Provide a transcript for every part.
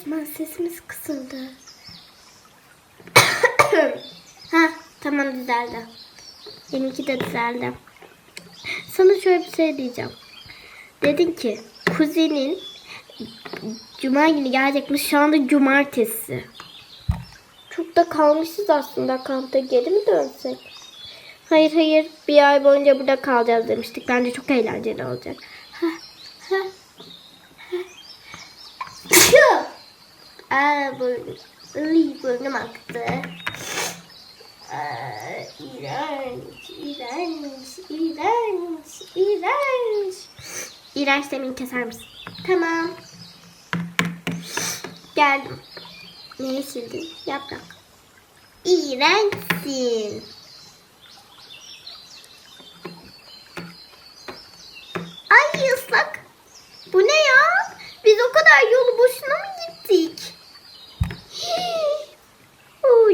Osman sesimiz kısıldı. ha tamam düzeldi. Benimki de düzeldi. Sana şöyle bir şey diyeceğim. Dedin ki kuzenin cuma günü gelecekmiş. Şu anda cumartesi. Çok da kalmışız aslında kampta. Geri mi dönsek? Hayır hayır. Bir ay boyunca burada kalacağız demiştik. Bence çok eğlenceli olacak. Ha, ha, ha. Tüh! Aa, burnum. Aktı. Aa, iğrenç, iğrenç, iğrenç, iğrenç. İğrenç demin keser misin? Tamam. Geldim. Neyi sildin? Yaprak. İğrençsin. Ay ıslak. Bu ne ya? Biz o kadar yolu boşuna mı gittik?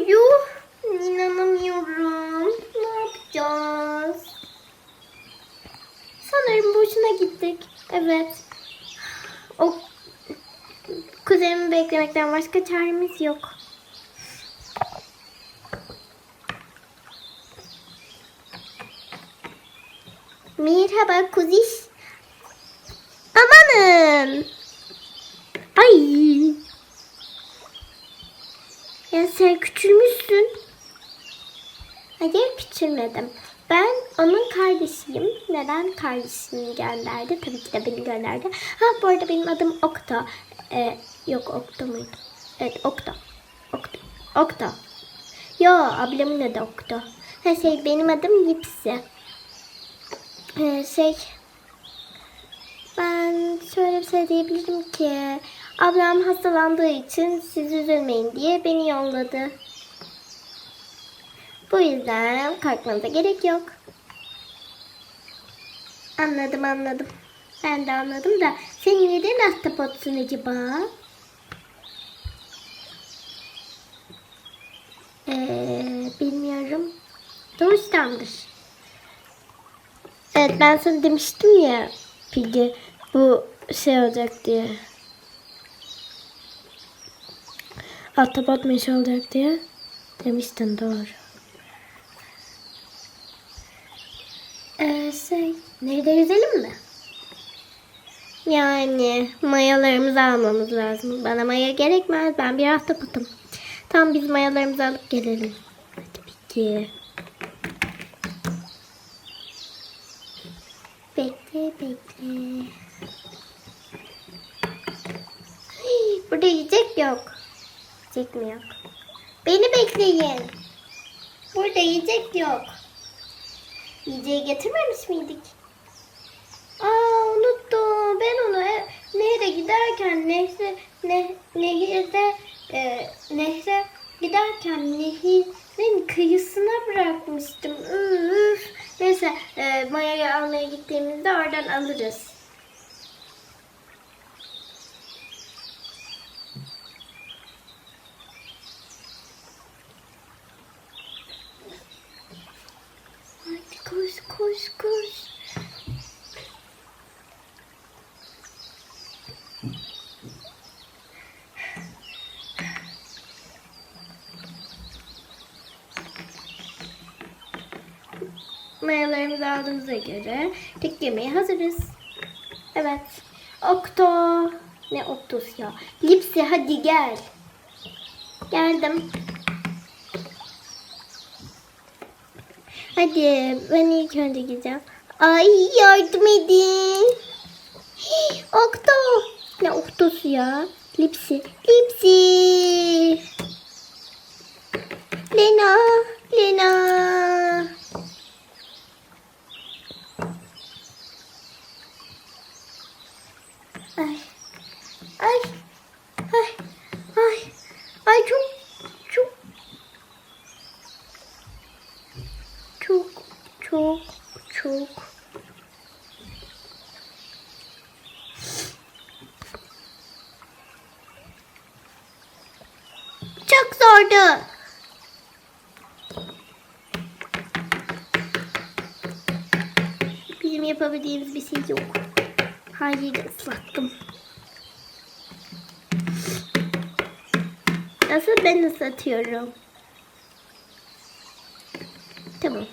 Uyu. İnanamıyorum. Ne yapacağız? Sanırım boşuna gittik. Evet. O kuzenimi beklemekten başka çaremiz yok. Merhaba kuziş. Amanın. Ay. Ya sen küçülmüşsün. Hayır küçülmedim. Ben onun kardeşiyim. Neden kardeşini gönderdi? Tabii ki de beni gönderdi. Ha bu arada benim adım Okta. Ee, yok Okta mıydı? Evet Okta. Okta. Okta. Yo ablamın adı Okta. Ha şey benim adım Lipsi. Ee, şey ben şöyle bir şey diyebilirim ki ablam hastalandığı için siz üzülmeyin diye beni yolladı. Bu yüzden korkmanıza gerek yok. Anladım anladım. Ben de anladım da senin neden ahtapotsun acaba? Ee, bilmiyorum. Doğuştandır. Evet ben sana demiştim ya Piggy bu şey olacak diye. Ahtapot meşe olacak diye. Demiştin doğru. Ee, şey, nerede yüzelim mi? Yani mayalarımızı almamız lazım. Bana maya gerekmez. Ben bir ahtapotum. Tamam biz mayalarımızı alıp gelelim. Hadi peki. Bekle bekle. Burada yiyecek yok. Yiyecek mi yok? Beni bekleyin. Burada yiyecek yok. Yiyeceği getirmemiş miydik? Aa unuttum. Ben onu e, nehre giderken nehre ne, nehirde e, nehre giderken nehirin kıyısına bırakmıştım. Üf. Neyse e, Maya'yı almaya gittiğimizde oradan alırız. Mayalarımızı aldığımıza göre tek yemeğe hazırız. Evet. Okto. Ne oktos ya? Lipsi hadi gel. Geldim. Hadi ben ilk önce gideceğim. Ay yardım edin. Hii, Okto. Ne oktosu ya? Lipsi. Lipsi. Lena. Lena. Ay. Ay. Ay. Ay. Ay çok çok çok çok çok çok zordu. Bizim yapabildiğimiz bir şey yok. Hayır ıslattım. Nasıl ben ıslatıyorum. Tamam.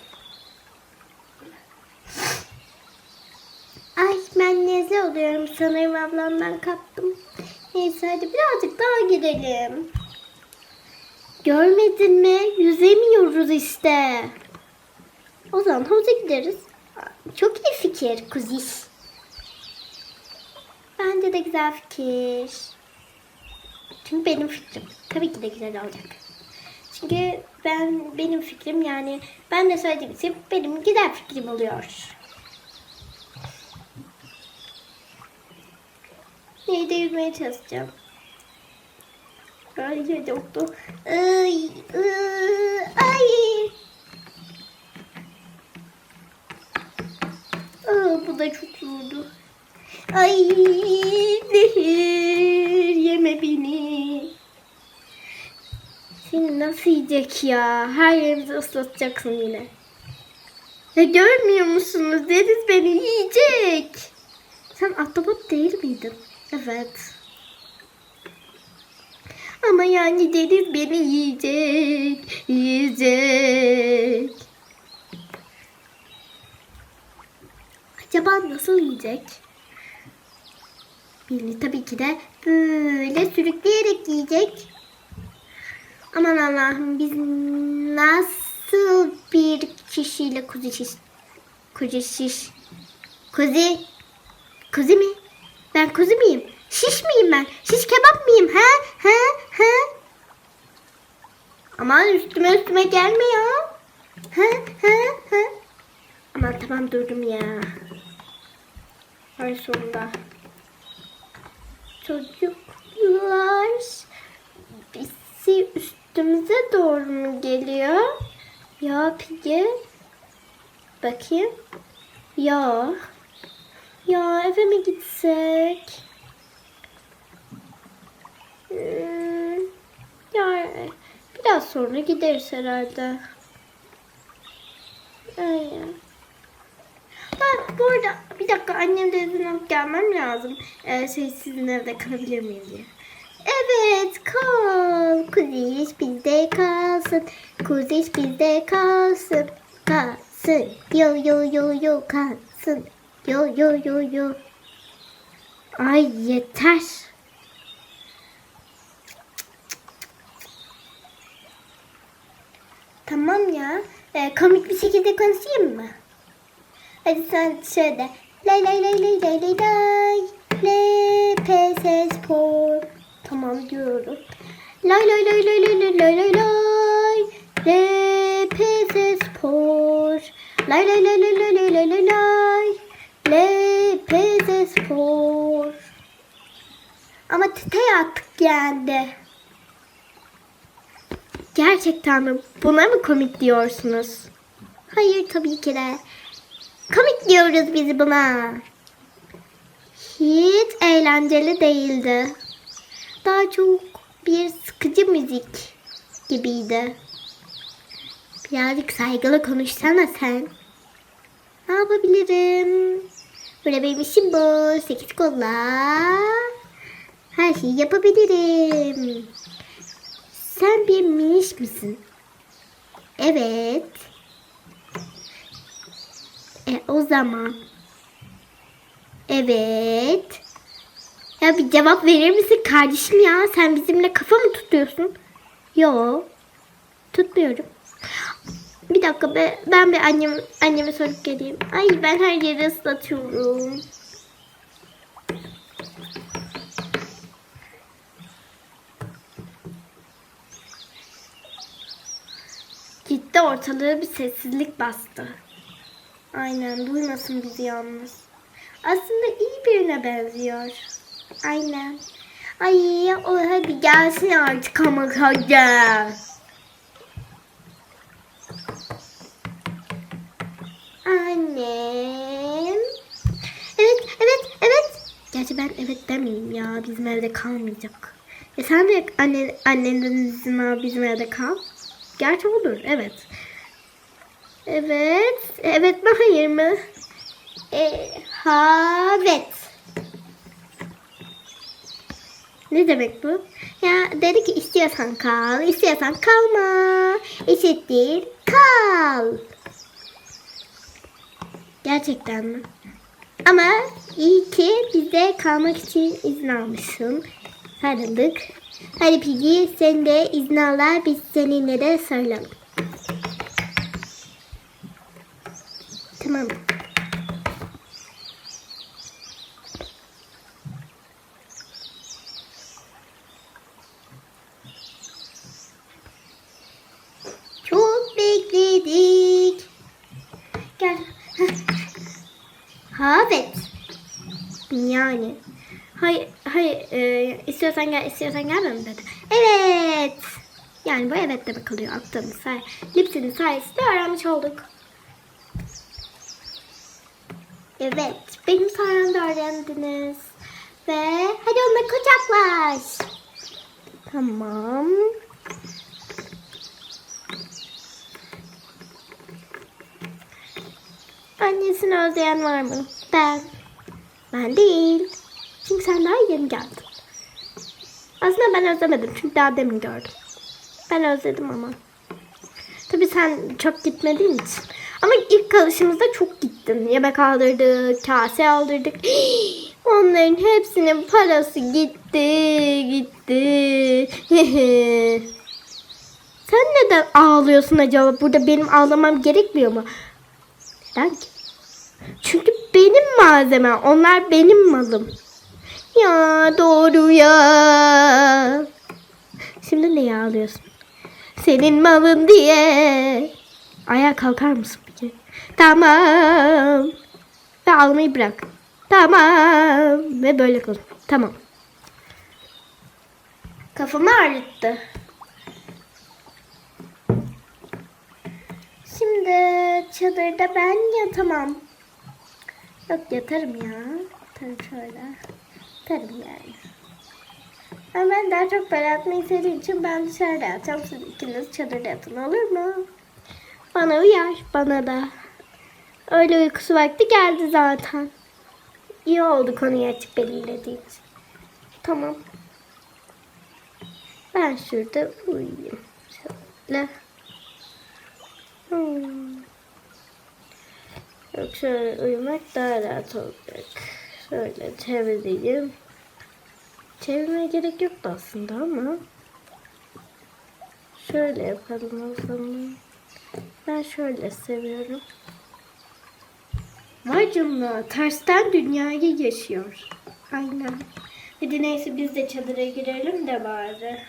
Ay ben nezle oluyorum sanırım ablamdan kaptım. Neyse hadi birazcık daha gidelim. Görmedin mi? Yüzemiyoruz işte. O zaman havuza gideriz. Çok iyi fikir kuziş. Bence de güzel fikir. Çünkü benim fikrim. Tabii ki de güzel olacak. Çünkü ben benim fikrim yani ben de söylediğim için benim güzel fikrim oluyor. Neyde yüzmeye çalışacağım. Ay doktor. Ay, ıı, ay. Aa, bu da çok zordu. Ay zehir yeme beni. Seni nasıl yiyecek ya? Her yerimizi ıslatacaksın yine. Ya görmüyor musunuz? Deniz beni yiyecek. Sen ahtapot değil miydin? Evet. Ama yani deniz beni yiyecek. Yiyecek. Acaba nasıl yiyecek? Beni tabii ki de böyle sürükleyerek yiyecek. Aman Allah'ım biz nasıl bir kişiyle kuzu şiş kuzu şiş kuzi kuzi mi? Ben kuzu muyum? Şiş miyim ben? Şiş kebap mıyım? He? He? He? Aman üstüme üstüme gelme ya. He? He? He? Aman tamam durdum ya. Ay sonunda. Çocuklar birisi üstümüze doğru mu geliyor? Ya peki. Bakayım. Ya. Ya eve mi gitsek? Hmm, ya biraz sonra gideriz herhalde. Aynen. Ha, bu arada bir dakika annem de izin gelmem lazım. Ee, şey sizin evde kalabilir miyim diye. Evet kal. Kuziş bizde kalsın. Kuziş bizde kalsın. Kalsın. Yo yo yo yo kalsın. Yo yo yo yo. Ay yeter. Tamam ya. Ee, komik bir şekilde konuşayım mı? Hadi sen şöyle. Lay lay lay lay lay lay lay. LPS Spor. Tamam diyorum. Lay lay lay lay lay lay lay lay lay. LPS Spor. Lay lay lay lay lay lay lay lay lay. LPS Spor. Ama tete attık yendi. Gerçekten mi? Buna mı komik diyorsunuz? Hayır tabii ki de. Komik diyoruz biz buna. Hiç eğlenceli değildi. Daha çok bir sıkıcı müzik gibiydi. Birazcık saygılı konuşsana sen. Ne yapabilirim? Böyle benim işim bu. Sekiz kolla. Her şeyi yapabilirim. Sen bir miniş misin? Evet. E o zaman. Evet. Ya bir cevap verir misin kardeşim ya? Sen bizimle kafa mı tutuyorsun? Yo. Tutmuyorum. Bir dakika be, ben bir annem, anneme sorup geleyim. Ay ben her yeri ıslatıyorum. Gitti ortalığı bir sessizlik bastı. Aynen duymasın bizi yalnız. Aslında iyi birine benziyor. Aynen. Ay o hadi gelsin artık ama hadi. Annem. Evet, evet, evet. Gerçi ben evet demeyeyim ya. Bizim evde kalmayacak. E sen de anne, annenden izin al bizim evde kal. Gerçi olur, evet. Evet. Evet mi hayır mı? E, ha, evet. Ne demek bu? Ya dedi ki istiyorsan kal, istiyorsan kalma. Eşittir kal. Gerçekten mi? Ama iyi ki bize kalmak için izin almışsın. Sarıldık. Hadi Piggy sen de izin al biz seninle de sarılalım. Tamam. Çok bekledik. Gel. Ha evet. Yani. Hayır, hayır. E, istiyorsan gel, istiyorsan gelme mi dedi. Evet. Yani bu evet demek oluyor attığımız say. Lipsinin sayesinde öğrenmiş olduk. Evet. Benim sayemde öğrendiniz. Ve hadi onunla kucaklaş. Tamam. Annesini özleyen var mı? Ben. Ben değil. Çünkü sen daha yeni geldin. Aslında ben özlemedim çünkü daha demin gördüm. Ben özledim ama. Tabii sen çok gitmediğin için. Ama ilk kalışımızda çok gittin. Yemek aldırdık, kase aldırdık. Onların hepsinin parası gitti, gitti. sen neden ağlıyorsun acaba? Burada benim ağlamam gerekmiyor mu? Neden ki? Çünkü benim malzemem. Onlar benim malım. Ya doğru ya. Şimdi niye ağlıyorsun? Senin malın diye. Ayağa kalkar mısın peki? Tamam. Ve almayı bırak. Tamam. Ve böyle kal. Tamam. Kafamı ağrıttı. Şimdi çadırda ben yatamam. Yok yatarım ya. Yatarım şöyle. Yatarım yani. Ama ben daha çok böyle yatmayı sevdiğim için ben dışarıda yatacağım. Siz ikiniz çadırda yatın olur mu? Bana uyar. Bana da. Öyle uykusu vakti geldi zaten. İyi oldu konuyu açık belirlediğin için. Tamam. Ben şurada uyuyayım. Şöyle. Hmm. Yok şöyle uyumak daha rahat olacak. Şöyle çevireyim. Çevirmeye gerek yoktu aslında ama. Şöyle yapalım o zaman. Ben şöyle seviyorum. Vay canına tersten dünyayı yaşıyor. Aynen. Hadi neyse biz de çadıra girelim de bari.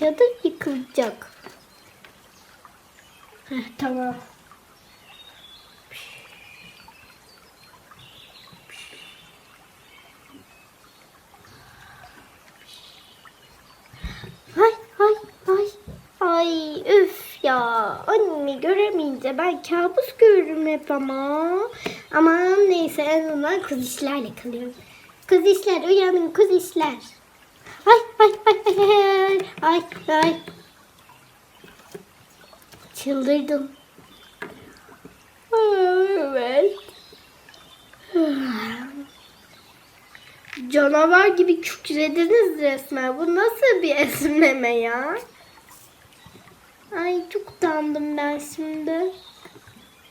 Çadır yıkılacak. Heh, tamam. Ay ay ay. Ay üf ya. Annemi göremeyince ben kabus görürüm hep ama. Aman neyse en azından kız işlerle kalıyorum. Kız işler uyanın kız işler. Ay ay ay ay ay ay. Çıldırdım. Evet. Canavar gibi kükrediniz resmen. Bu nasıl bir esneme ya? Ay çok utandım ben şimdi.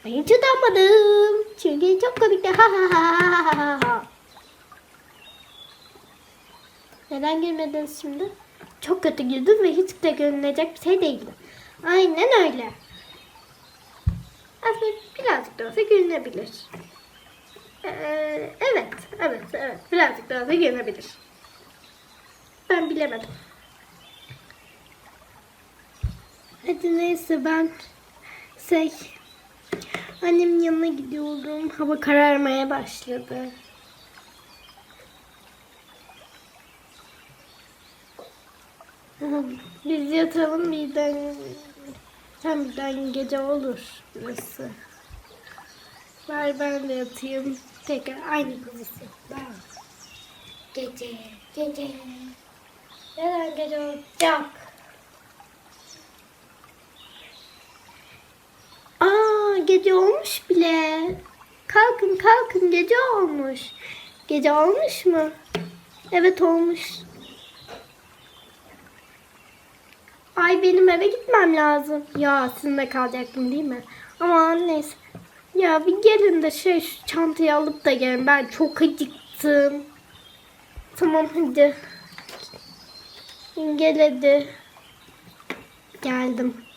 Ay hiç utanmadım. Çünkü çok komikti. Ha ha ha ha ha. Neden gülmediniz şimdi? Çok kötü güldüm ve hiç de gülünecek bir şey değildi. Aynen öyle. Aslında birazcık da olsa gülünebilir. Ee, evet, evet, evet. Birazcık da olsa gülünebilir. Ben bilemedim. Hadi neyse ben şey annemin yanına gidiyorum. Hava kararmaya başladı. Biz yatalım birden hem birden gece olur burası. Ver ben de yatayım. Tekrar aynı pozisyonda. Gece, gece. Neden gece olacak? Gece olmuş bile. Kalkın kalkın gece olmuş. Gece olmuş mu? Evet olmuş. Ay benim eve gitmem lazım. Ya sizinle kalacaktım değil mi? Ama neyse. Ya bir gelin de şey şu çantayı alıp da gelin. Ben çok acıktım. Tamam hadi. Gel hadi. Geldim.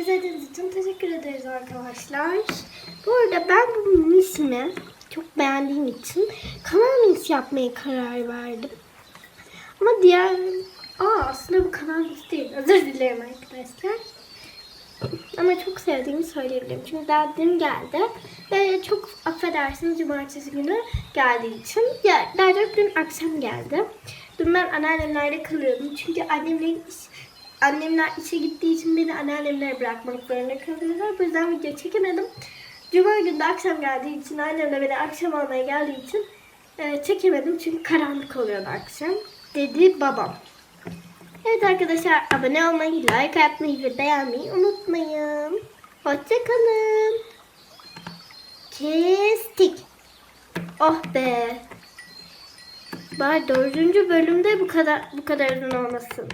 İzlediğiniz için teşekkür ederiz arkadaşlar. Bu arada ben bu misimi çok beğendiğim için kanal mis yapmaya karar verdim. Ama diğer... Aa aslında bu kanal mis değil. Özür dilerim arkadaşlar. Ama çok sevdiğimi söyleyebilirim. Çünkü daha geldi. Ve çok affedersiniz cumartesi günü geldiği için. Ya, daha çok dün akşam geldi. Dün ben anneannemlerde kalıyordum. Çünkü annemler, iş, annemler işe gittiği için beni anneannemlere bırakmak zorunda kalıyorlar. Bu yüzden video çekemedim. Cuma günü de akşam geldiği için, annem de beni akşam almaya geldiği için e, çekemedim. Çünkü karanlık oluyordu akşam. Dedi babam. Evet arkadaşlar abone olmayı, like atmayı ve beğenmeyi unutmayın. Hoşçakalın. Kestik. Oh be. Bari dördüncü bölümde bu kadar bu kadar uzun olmasın.